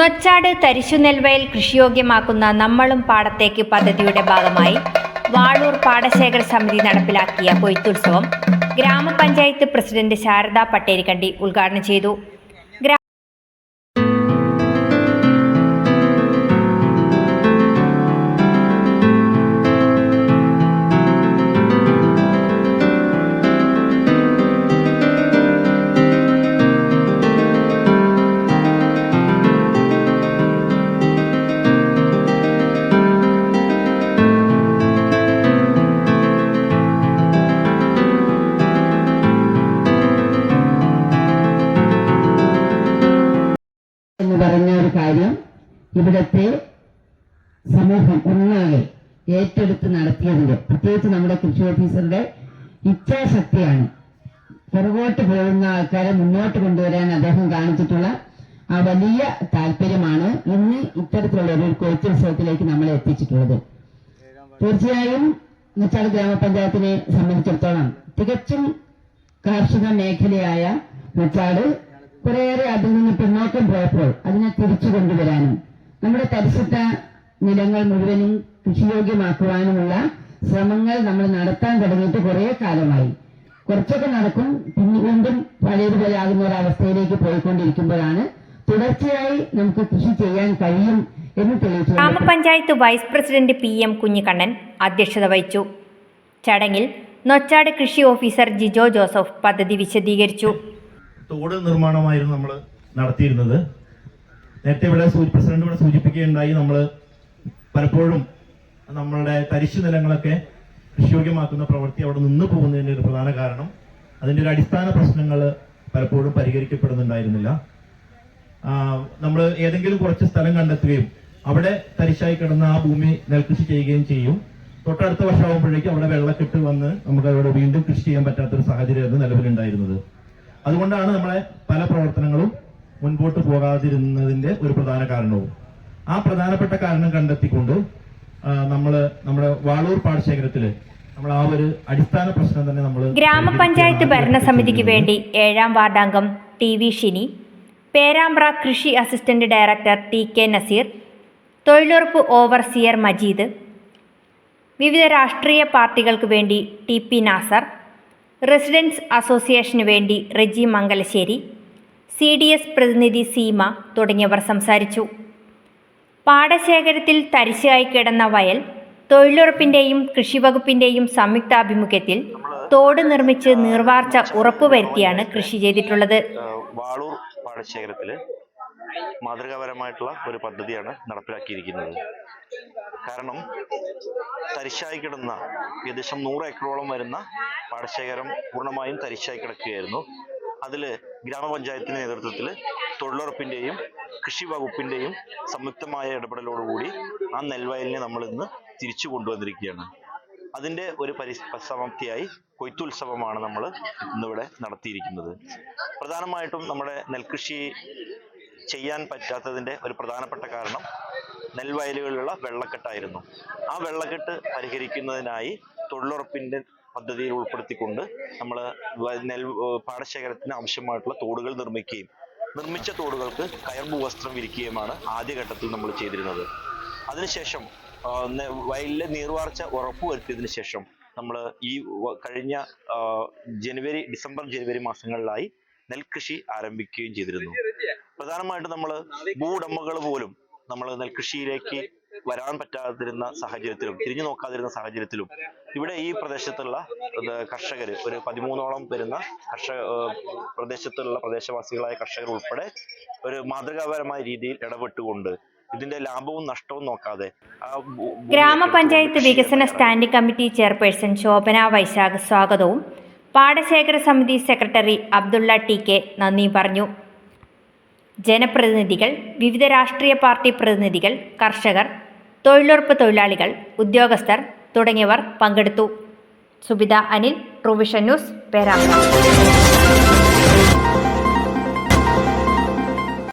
നൊച്ചാട് തരിശുനെൽവയൽ കൃഷിയോഗ്യമാക്കുന്ന നമ്മളും പാടത്തേക്ക് പദ്ധതിയുടെ ഭാഗമായി വാളൂർ പാടശേഖര സമിതി നടപ്പിലാക്കിയ കൊയ്ത്തുത്സവം ഗ്രാമപഞ്ചായത്ത് പ്രസിഡന്റ് ശാരദ പട്ടേരിക്കണ്ടി ഉദ്ഘാടനം ചെയ്തു. കാര്യം ഇവിടുത്തെ സമൂഹം ഒന്നാകെ ഏറ്റെടുത്ത് നടത്തിയതിന്റെ പ്രത്യേകിച്ച് നമ്മുടെ കൃഷി ഓഫീസറുടെ ഇച്ഛാശക്തിയാണ്. പുറകോട്ട് പോകുന്ന ആൾക്കാരെ മുന്നോട്ട് കൊണ്ടുവരാൻ അദ്ദേഹം കാണിച്ചിട്ടുള്ള ആ വലിയ താല്പര്യമാണ് ഇന്ന് ഇത്തരത്തിലുള്ള ഒരു കൊയ്ത്തുത്സവത്തിലേക്ക് നമ്മളെ എത്തിച്ചിട്ടുള്ളത്. തീർച്ചയായും നിച്ചാട് ഗ്രാമപഞ്ചായത്തിനെ സംബന്ധിച്ചിടത്തോളം തികച്ചും കാർഷിക മേഖലയായ മെച്ചാട് കുറേയേറെ അതിൽ നിന്ന് പിന്നോക്കം പോയപ്പോൾ അതിനെ തിരിച്ചു കൊണ്ടുവരാനും നമ്മുടെ തരിശിട്ട നിലങ്ങൾ മുഴുവനും കൃഷിയോഗ്യമാക്കുവാനുമുള്ള ശ്രമങ്ങൾ നമ്മൾ നടത്താൻ തുടങ്ങിയിട്ട് കുറേ കാലമായി. കുറച്ചൊക്കെ നടക്കും പിന്നെ വീണ്ടും പഴയതുപോലെ ആകുന്ന ഒരവസ്ഥയിലേക്ക് പോയിക്കൊണ്ടിരിക്കുമ്പോഴാണ് തുടർച്ചയായി നമുക്ക് കൃഷി ചെയ്യാൻ കഴിയും എന്ന് തെളിയിച്ചു. ഗ്രാമപഞ്ചായത്ത് vice president P M Kunhikannan അധ്യക്ഷത വഹിച്ചു. ചടങ്ങിൽ നൊച്ചാട് കൃഷി ഓഫീസർ ജിജോ ജോസഫ് പദ്ധതി വിശദീകരിച്ചു. തോട് നിർമ്മാണമായിരുന്നു നമ്മൾ നടത്തിയിരുന്നത്. നേരത്തെ ഇവിടെ പ്രസിഡന്റ് ഇവിടെ സൂചിപ്പിക്കുകയുണ്ടായി നമ്മൾ പലപ്പോഴും നമ്മളുടെ തരിശു നിലങ്ങളൊക്കെ കൃഷിയോഗ്യമാക്കുന്ന പ്രവൃത്തി അവിടെ നിന്ന് പോകുന്നതിന്റെ ഒരു പ്രധാന കാരണം. അതിന്റെ ഒരു അടിസ്ഥാന പ്രശ്നങ്ങൾ പലപ്പോഴും പരിഹരിക്കപ്പെടുന്നുണ്ടായിരുന്നില്ല. നമ്മൾ ഏതെങ്കിലും കുറച്ച് സ്ഥലം കണ്ടെത്തുകയും അവിടെ തരിശായി കിടന്ന ആ ഭൂമി നെൽകൃഷി ചെയ്യുകയും ചെയ്യും. തൊട്ടടുത്ത വർഷമാകുമ്പോഴേക്കും അവിടെ വെള്ളക്കെട്ട് വന്ന് നമുക്ക് അവിടെ വീണ്ടും കൃഷി ചെയ്യാൻ പറ്റാത്തൊരു സാഹചര്യമായിരുന്നു നിലവിലുണ്ടായിരുന്നത്. അതുകൊണ്ടാണ് നമ്മളെ പല പ്രവർത്തനങ്ങളും മുൻപോട്ട് പോകാതിരുന്നതിന്റെ ഒരു പ്രധാന കാരണവും. ആ പ്രധാനപ്പെട്ട കാരണം കണ്ടെത്തിക്കൊണ്ട് നമ്മൾ നമ്മുടെ വാളൂർ പാടശേഖരത്തിൽ നമ്മൾ ആ ഒരു അടിസ്ഥാന പ്രശ്നം തന്നെ നമ്മൾ ഗ്രാമപഞ്ചായത്ത് ഭരണസമിതിക്ക് വേണ്ടി ഏഴാം വാർഡാംഗം ടി വി ഷിനി പേരാമ്പ്ര കൃഷി assistant director T K Naseer തൊഴിലുറപ്പ് ഓവർസിയർ മജീദ് വിവിധ രാഷ്ട്രീയ പാർട്ടികൾക്ക് വേണ്ടി ടി പി നാസർ റെസിഡൻസ് അസോസിയേഷന് വേണ്ടി Reji Mangalassery C D S പ്രതിനിധി സീമ തുടങ്ങിയവർ സംസാരിച്ചു. പാടശേഖരത്തിൽ തരിശായി കിടന്ന വയൽ തൊഴിലുറപ്പിന്റെയും കൃഷിവകുപ്പിന്റെയും സംയുക്താഭിമുഖ്യത്തിൽ തോട് നിർമ്മിച്ച് നീർവാർച്ച ഉറപ്പുവരുത്തിയാണ് കൃഷി ചെയ്തിട്ടുള്ളത്. വാളൂർ പാടശേഖരത്തിൽ മാതൃകാപരമായിട്ടുള്ള ഒരു പദ്ധതിയാണ് നടപ്പിലാക്കിയിരിക്കുന്നത്. കാരണം തരിശായി കിടന്ന ഏകദേശം നൂറ് ഏക്കറോളം വരുന്ന പാടശേഖരം പൂർണമായും തരിശായി കിടക്കുകയായിരുന്നു. അതിൽ ഗ്രാമപഞ്ചായത്തിന്റെ നേതൃത്വത്തിൽ തൊഴിലുറപ്പിന്റെയും കൃഷി വകുപ്പിന്റെയും സംയുക്തമായ ഇടപെടലോടുകൂടി ആ നെൽവയലിനെ നമ്മൾ ഇന്ന് തിരിച്ചു കൊണ്ടുവന്നിരിക്കുകയാണ്. അതിന്റെ ഒരു പരിസമാപ്തിയായി കൊയ്ത്തുത്സവമാണ് നമ്മൾ ഇന്നിവിടെ നടത്തിയിരിക്കുന്നത്. പ്രധാനമായിട്ടും നമ്മുടെ നെൽകൃഷി ചെയ്യാൻ പറ്റാത്തതിന്റെ ഒരു പ്രധാനപ്പെട്ട കാരണം നെൽവയലുകളിലുള്ള വെള്ളക്കെട്ടായിരുന്നു. ആ വെള്ളക്കെട്ട് പരിഹരിക്കുന്നതിനായി തൊഴിലുറപ്പിന്റെ പദ്ധതിയിൽ ഉൾപ്പെടുത്തിക്കൊണ്ട് നമ്മൾ നെൽ പാടശേഖരത്തിന് ആവശ്യമായിട്ടുള്ള തോടുകൾ നിർമ്മിക്കുകയും നിർമ്മിച്ച തോടുകൾക്ക് കയർമ്പ് വസ്ത്രം വിരിക്കുകയുമാണ് ആദ്യഘട്ടത്തിൽ നമ്മൾ ചെയ്തിരുന്നത്. അതിനുശേഷം വയലിലെ നീർവാർച്ച ഉറപ്പുവരുത്തിയതിനു ശേഷം നമ്മൾ ഈ കഴിഞ്ഞ ജനുവരി ഡിസംബർ ജനുവരി മാസങ്ങളിലായി നെൽകൃഷി ആരംഭിക്കുകയും ചെയ്തിരുന്നു. പ്രധാനമായിട്ടും നമ്മൾ ഭൂവുടമകൾ പോലും നമ്മൾ നെൽകൃഷിയിലേക്ക് വരാൻ പറ്റാതിരുന്ന സാഹചര്യത്തിലും തിരിഞ്ഞു നോക്കാതിരുന്ന സാഹചര്യത്തിലും ഇവിടെ ഈ പ്രദേശത്തുള്ള കർഷകർ ഒരു പതിമൂന്നോളം വരുന്ന കർഷക പ്രദേശത്തുള്ള പ്രദേശവാസികളായ കർഷകർ ഉൾപ്പെടെ ഒരു മാതൃകാപരമായ രീതിയിൽ ഇടപെട്ടുകൊണ്ട് ഇതിന്റെ ലാഭവും നഷ്ടവും നോക്കാതെ ഗ്രാമപഞ്ചായത്ത് വികസന standing committee chairperson Shobhana Vaishakh സ്വാഗതവും പാടശേഖര സമിതി സെക്രട്ടറി അബ്ദുള്ള ടി കെ നന്ദി പറഞ്ഞു. ജനപ്രതിനിധികൾ വിവിധ രാഷ്ട്രീയ പാർട്ടി പ്രതിനിധികൾ കർഷകർ തൊഴിലുറപ്പ് തൊഴിലാളികൾ ഉദ്യോഗസ്ഥർ തുടങ്ങിയവർ പങ്കെടുത്തു. Subitha Anil provision news Perambra.